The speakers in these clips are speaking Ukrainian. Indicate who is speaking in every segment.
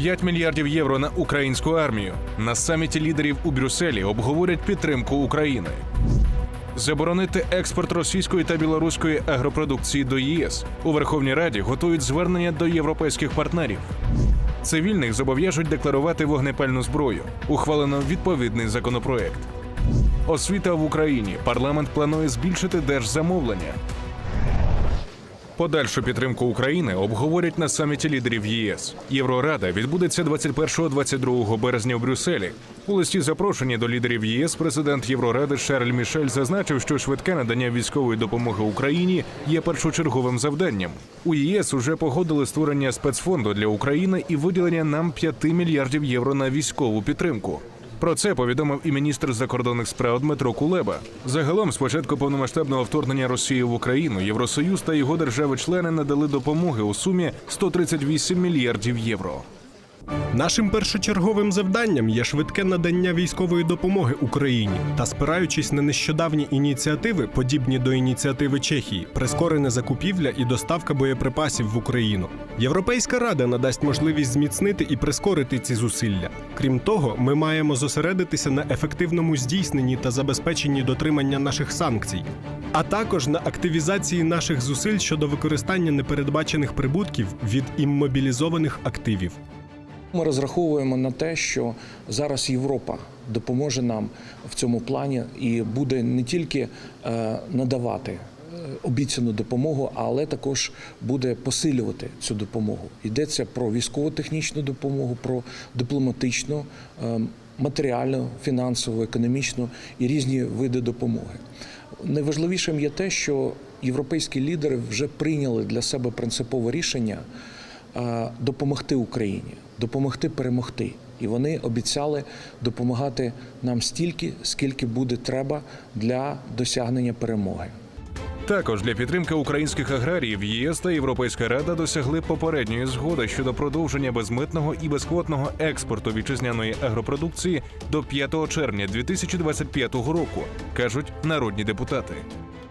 Speaker 1: 5 мільярдів євро на українську армію. На саміті лідерів у Брюсселі обговорять підтримку України. Заборонити експорт російської та білоруської агропродукції до ЄС. У Верховній Раді готують звернення до європейських партнерів. Цивільних зобов'яжуть декларувати вогнепальну зброю. Ухвалено відповідний законопроект. Освіта в Україні. Парламент планує збільшити держзамовлення. Подальшу підтримку України обговорять на саміті лідерів ЄС. Єврорада відбудеться 21-22 березня в Брюсселі. У листі запрошення до лідерів ЄС президент Євроради Шарль Мішель зазначив, що швидке надання військової допомоги Україні є першочерговим завданням. У ЄС уже погодили створення спецфонду для України і виділення нам 5 мільярдів євро на військову підтримку. Про це повідомив і міністр закордонних справ Дмитро Кулеба. Загалом, з початку повномасштабного вторгнення Росії в Україну, Євросоюз та його держави-члени надали допомоги у сумі 138 мільярдів євро.
Speaker 2: Нашим першочерговим завданням є швидке надання військової допомоги Україні та, спираючись на нещодавні ініціативи, подібні до ініціативи Чехії, прискорена закупівля і доставка боєприпасів в Україну. Європейська рада надасть можливість зміцнити і прискорити ці зусилля. Крім того, ми маємо зосередитися на ефективному здійсненні та забезпеченні дотримання наших санкцій, а також на активізації наших зусиль щодо використання непередбачених прибутків від іммобілізованих активів.
Speaker 3: Ми розраховуємо на те, що зараз Європа допоможе нам в цьому плані і буде не тільки е, надавати е, обіцяну допомогу, але також буде посилювати цю допомогу. Йдеться про військово-технічну допомогу, про дипломатичну, е, матеріальну, фінансову, економічну і різні види допомоги. Найважливішим є те, що європейські лідери вже прийняли для себе принципове рішення допомогти Україні, допомогти перемогти. І вони обіцяли допомагати нам стільки, скільки буде треба для досягнення перемоги.
Speaker 1: Також для підтримки українських аграріїв ЄС та Європейська Рада досягли попередньої згоди щодо продовження безмитного і безквотного експорту вітчизняної агропродукції до 5 червня 2025 року, кажуть народні депутати.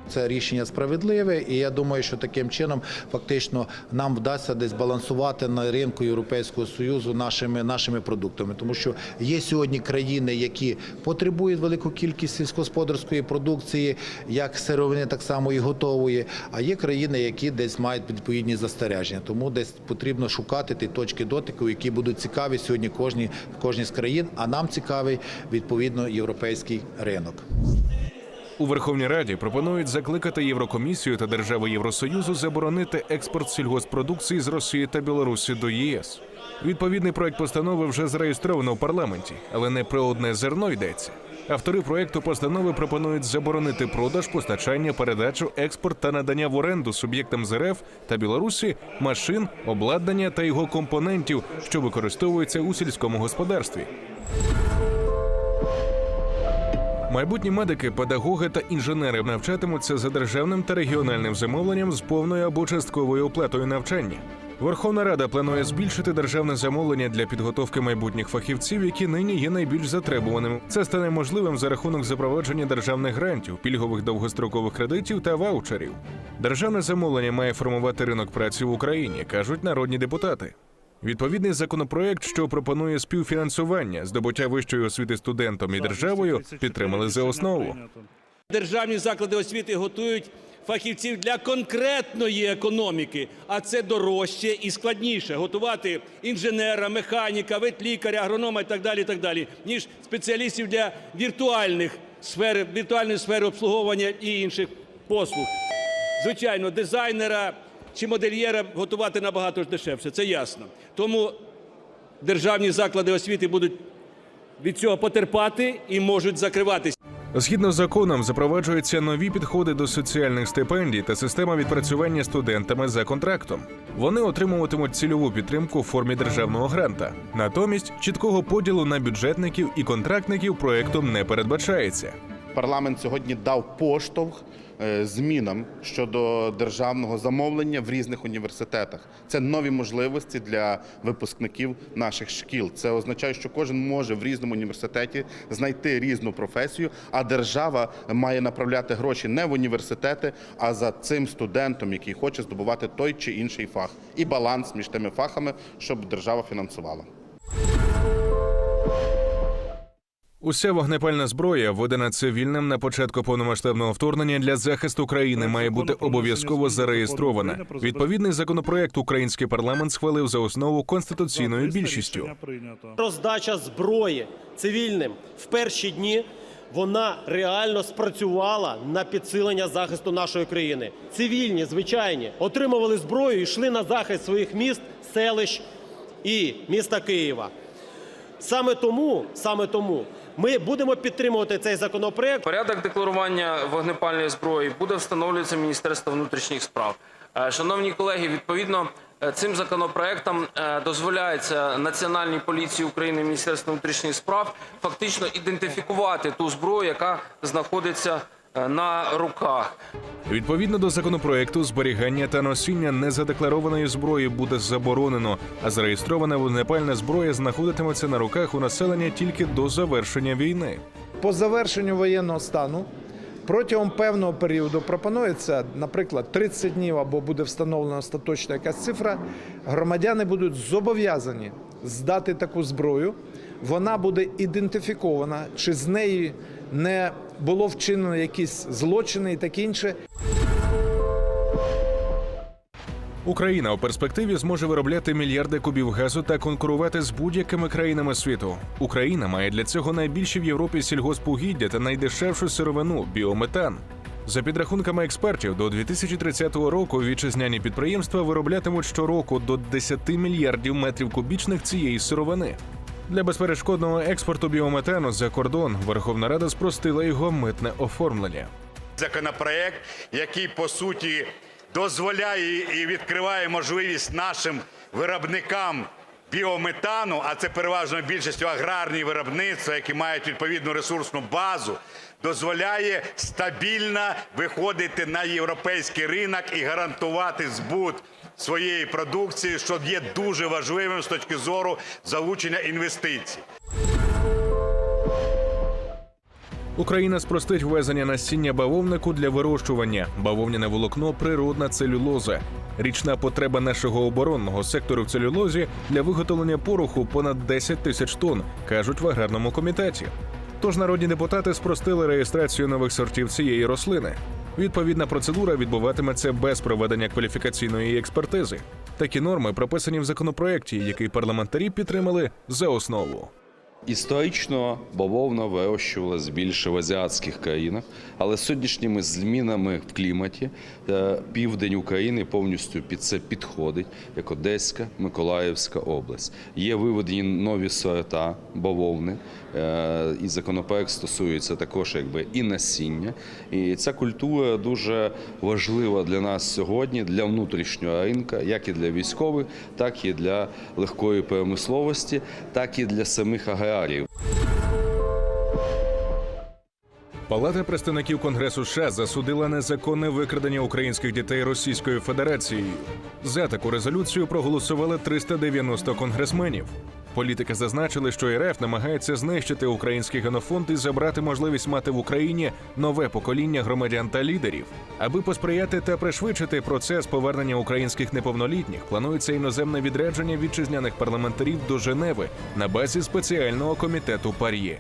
Speaker 4: Це рішення справедливе, і я думаю, що таким чином фактично нам вдасться десь балансувати на ринку Європейського союзу нашими нашими продуктами, тому що є сьогодні країни, які потребують велику кількість сільськогосподарської продукції, як сировини, так само і готової. А є країни, які десь мають відповідні застереження. Тому десь потрібно шукати ті точки дотику, які будуть цікаві сьогодні кожній кожній з країн. А нам цікавий відповідно європейський ринок.
Speaker 1: У Верховній Раді пропонують закликати Єврокомісію та держави Євросоюзу заборонити експорт сільгоспродукції з Росії та Білорусі до ЄС. Відповідний проект постанови вже зареєстровано в парламенті, але не про одне зерно йдеться. Автори проекту постанови пропонують заборонити продаж, постачання, передачу, експорт та надання в оренду суб'єктам з РФ та Білорусі машин, обладнання та його компонентів, що використовуються у сільському господарстві. Майбутні медики, педагоги та інженери навчатимуться за державним та регіональним замовленням з повною або частковою оплатою навчання. Верховна Рада планує збільшити державне замовлення для підготовки майбутніх фахівців, які нині є найбільш затребуваними. Це стане можливим за рахунок запровадження державних грантів, пільгових довгострокових кредитів та ваучерів. Державне замовлення має формувати ринок праці в Україні, кажуть народні депутати. Відповідний законопроект, що пропонує співфінансування здобуття вищої освіти студентом і державою, підтримали за основу.
Speaker 5: Державні заклади освіти готують фахівців для конкретної економіки, а це дорожче і складніше готувати інженера, механіка, ветлікаря, агронома і так далі, і так далі, ніж спеціалістів для віртуальних сфер, віртуальної сфери обслуговування і інших послуг. Звичайно, дизайнера чи модельєра готувати набагато дешевше, це ясно. Тому державні заклади освіти будуть від цього потерпати і можуть закриватися.
Speaker 1: Згідно з законом, запроваджуються нові підходи до соціальних стипендій та система відпрацювання студентами за контрактом. Вони отримуватимуть цільову підтримку в формі державного гранта. Натомість чіткого поділу на бюджетників і контрактників проектом не передбачається.
Speaker 6: Парламент сьогодні дав поштовх е, змінам щодо державного замовлення в різних університетах. Це нові можливості для випускників наших шкіл. Це означає, що кожен може в різному університеті знайти різну професію, а держава має направляти гроші не в університети, а за цим студентом, який хоче здобувати той чи інший фах, і баланс між тими фахами, щоб держава фінансувала.
Speaker 1: Уся вогнепальна зброя, видана цивільним на початку повномасштабного вторгнення для захисту країни, має бути обов'язково зареєстрована. Відповідний законопроект український парламент схвалив за основу конституційною більшістю.
Speaker 7: Роздача зброї цивільним в перші дні вона реально спрацювала на підсилення захисту нашої країни. Цивільні, звичайні, отримували зброю і йшли на захист своїх міст, селищ і міста Києва. Саме тому, саме тому ми будемо підтримувати цей законопроект.
Speaker 8: Порядок декларування вогнепальної зброї буде встановлюватися Міністерством внутрішніх справ. Е, Шановні колеги, відповідно е, цим законопроектом е, дозволяється Національній поліції України, Міністерству внутрішніх справ фактично ідентифікувати ту зброю, яка знаходиться на руках.
Speaker 1: Відповідно до законопроекту, зберігання та носіння незадекларованої зброї буде заборонено, а зареєстрована вогнепальна зброя знаходитиметься на руках у населення тільки до завершення війни.
Speaker 9: По завершенню воєнного стану протягом певного періоду пропонується, наприклад, 30 днів або буде встановлена остаточна якась цифра. Громадяни будуть зобов'язані здати таку зброю. Вона буде ідентифікована, чи з неї не було вчинено якісь злочини і таке інше.
Speaker 1: Україна у перспективі зможе виробляти мільярди кубів газу та конкурувати з будь-якими країнами світу. Україна має для цього найбільші в Європі сільгоспугіддя та найдешевшу сировину біометан. За підрахунками експертів, до 2030 року вітчизняні підприємства вироблятимуть щороку до 10 мільярдів метрів кубічних цієї сировини. Для безперешкодного експорту біометану за кордон Верховна Рада спростила його митне оформлення.
Speaker 10: законопроект, який по суті дозволяє і відкриває можливість нашим виробникам біометану, а це переважно більшістю аграрні виробництва, які мають відповідну ресурсну базу, дозволяє стабільно виходити на європейський ринок і гарантувати збут своєї продукції, що є дуже важливим з точки зору залучення інвестицій.
Speaker 1: Україна спростить ввезення насіння бавовнику для вирощування. Бавовняне волокно природна целюлоза. Річна потреба нашого оборонного сектору в целюлозі для виготовлення пороху понад 10 тисяч тонн, кажуть в аграрному комітеті. Тож народні депутати спростили реєстрацію нових сортів цієї рослини. Відповідна процедура відбуватиметься без проведення кваліфікаційної експертизи. Такі норми прописані в законопроекті, який парламентарі підтримали за основу.
Speaker 11: Історично бавовна вирощувалась більше в азіатських країнах, але сьогоднішніми змінами в кліматі е, південь України повністю під це підходить, як Одеська, Миколаївська область. Є виведені нові сорта бавовни, е, і законопроект стосується також якби і насіння. І ця культура дуже важлива для нас сьогодні, для внутрішнього ринка, як і для військових, так і для легкої промисловості, так і для самих аграріїв.
Speaker 1: Палата представників Конгресу США засудила незаконне викрадення українських дітей Російською Федерацією. За таку резолюцію проголосували 390 конгресменів. Політики зазначили, що РФ намагається знищити український генофонд і забрати можливість мати в Україні нове покоління громадян та лідерів. Аби посприяти та пришвидшити процес повернення українських неповнолітніх, планується іноземне відрядження вітчизняних парламентарів до Женеви на базі спеціального комітету Пар'є.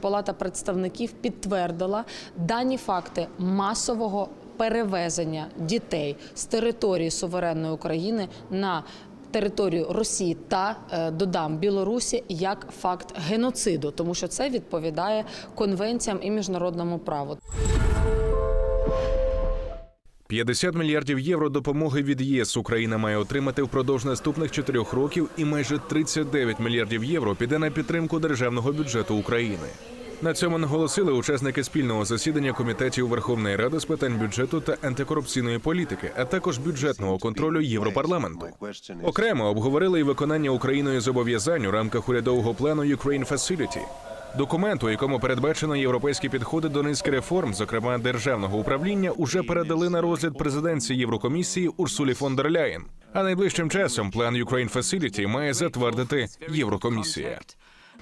Speaker 12: Палата представників підтвердила дані факти масового перевезення дітей з території суверенної України на територію Росії та е, додам Білорусі як факт геноциду, тому що це відповідає конвенціям і міжнародному праву.
Speaker 1: 50 мільярдів євро допомоги від ЄС Україна має отримати впродовж наступних чотирьох років, і майже 39 мільярдів євро піде на підтримку державного бюджету України. На цьому наголосили учасники спільного засідання комітетів Верховної Ради з питань бюджету та антикорупційної політики, а також бюджетного контролю Європарламенту. Окремо обговорили і виконання Україною зобов'язань у рамках урядового плану Ukraine Facility. Документ, у якому передбачено європейські підходи до низки реформ, зокрема державного управління, уже передали на розгляд президенці Єврокомісії Урсулі фон дер Ляєн. А найближчим часом план Ukraine Facility має затвердити Єврокомісія.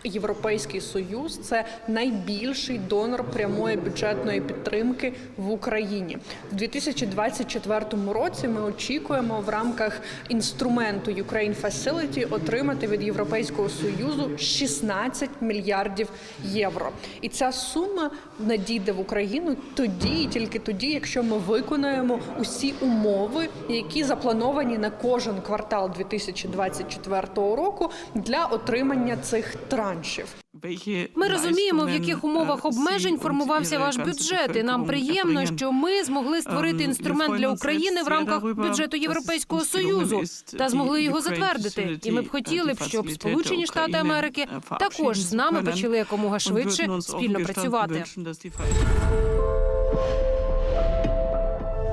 Speaker 13: Європейський союз це найбільший донор прямої бюджетної підтримки в Україні. В 2024 році ми очікуємо в рамках інструменту Ukraine Facility отримати від Європейського союзу 16 мільярдів євро. І ця сума надійде в Україну тоді, і тільки тоді, якщо ми виконаємо усі умови, які заплановані на кожен квартал 2024 року для отримання цих траншів.
Speaker 14: Ми розуміємо, в яких умовах обмежень формувався ваш бюджет, і нам приємно, що ми змогли створити інструмент для України в рамках бюджету Європейського союзу та змогли його затвердити. І ми б хотіли б, щоб Сполучені Штати Америки також з нами почали якомога швидше спільно працювати.